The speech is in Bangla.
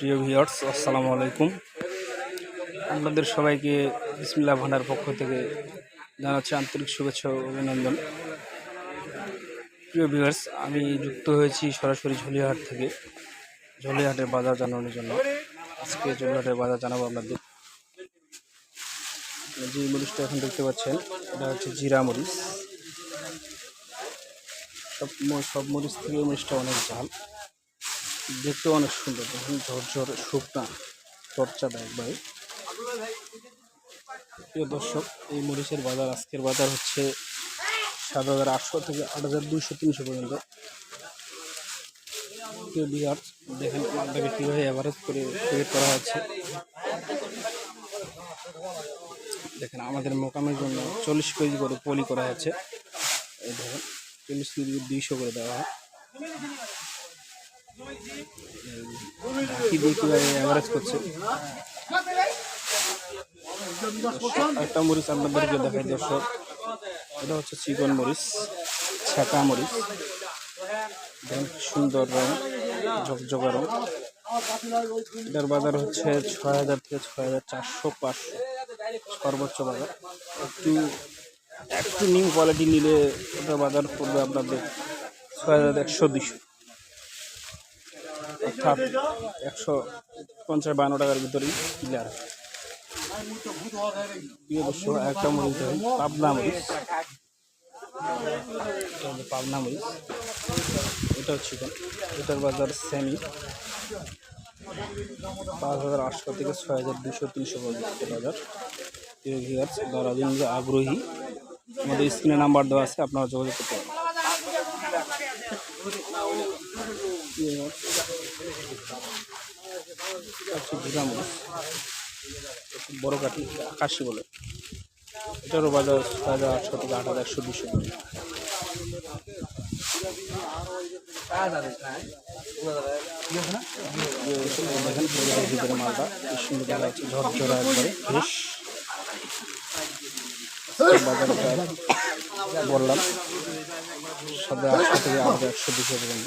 প্রিয় ভিউয়ার্স, আসসালামু আলাইকুম। আপনাদের সবাইকে বিসমিল্লা ভান্ডার পক্ষ থেকে জানাচ্ছি আন্তরিক শুভেচ্ছা ও অভিনন্দন। প্রিয় ভিউয়ার্স, আমি যুক্ত হয়েছি সরাসরি ঝুলিয়াহাট থেকে। ঝুলিয়াহাটের বাজার জানানোর জন্য। আজকে ঝুলিয়াহাটের বাজার জানাব আপনাদের। যে মরিচটা এখন দেখতে পাচ্ছেন, এটা হচ্ছে জিরা মরিচ। সব সব মরিচ থেকে মরিচটা অনেক ঝাল। দেখতে অনেক সুন্দর। দেখুন, ঝরঝর শুকনা চর্চাটা একবারে প্রিয় দর্শক, এই মরিচের বাজার, আজকের বাজার হচ্ছে সাত হাজার আটশো থেকে আট হাজার দুইশো তিনশো পর্যন্ত। দেখেন মালটাকে কীভাবে অ্যাভারেজ করে তৈরি করা হচ্ছে। দেখেন, আমাদের মোকামের জন্য চল্লিশ কেজি করে পলি করা হচ্ছে। এই দেখেন, চল্লিশ কেজি দুইশো করে দেওয়া হয়। কি দিয়ে অ্যাভারেজ করছে? একটা মরিচ আপনাদেরকে দেখাই দর্শক। এটা হচ্ছে চিকন মরিচ ছাকা মরিচ। সুন্দর রং, ঝকঝকা রং। এটার বাজার হচ্ছে ছয় হাজার থেকে ছয় হাজার চারশো পাঁচশো, সর্বোচ্চ বাজার। একটু একটু নিউ কোয়ালিটি নিলে ওটার বাজার পড়বে আপনাদের ছয় হাজার একশো দুশো অর্থাৎ একশো পঞ্চাশ বান্ন টাকার ভিতরেই ক্লিয়ার একটা মরিচ দেখুন পাবনা মরিচ। এটা পাবনা মরিচ। এটাও চিকেন এটার বাজার সেমি পাঁচ হাজার আটশো থেকে ছয় হাজার দুশো তিনশো পর্যন্ত বাজার। প্রিয় ভিউয়ার্স যারা জন্য আগ্রহী, আমাদের স্ক্রিনে নাম্বার দেওয়া আছে, আপনারা যোগাযোগ করতে পারেন। বড় কাঠি আকাশি বলে। এটারও বাজার হাজার আটশো থেকে আট হাজার একশো দুশো বললাম। সাদা একশো থেকে আরও একশো দুশো পর্যন্ত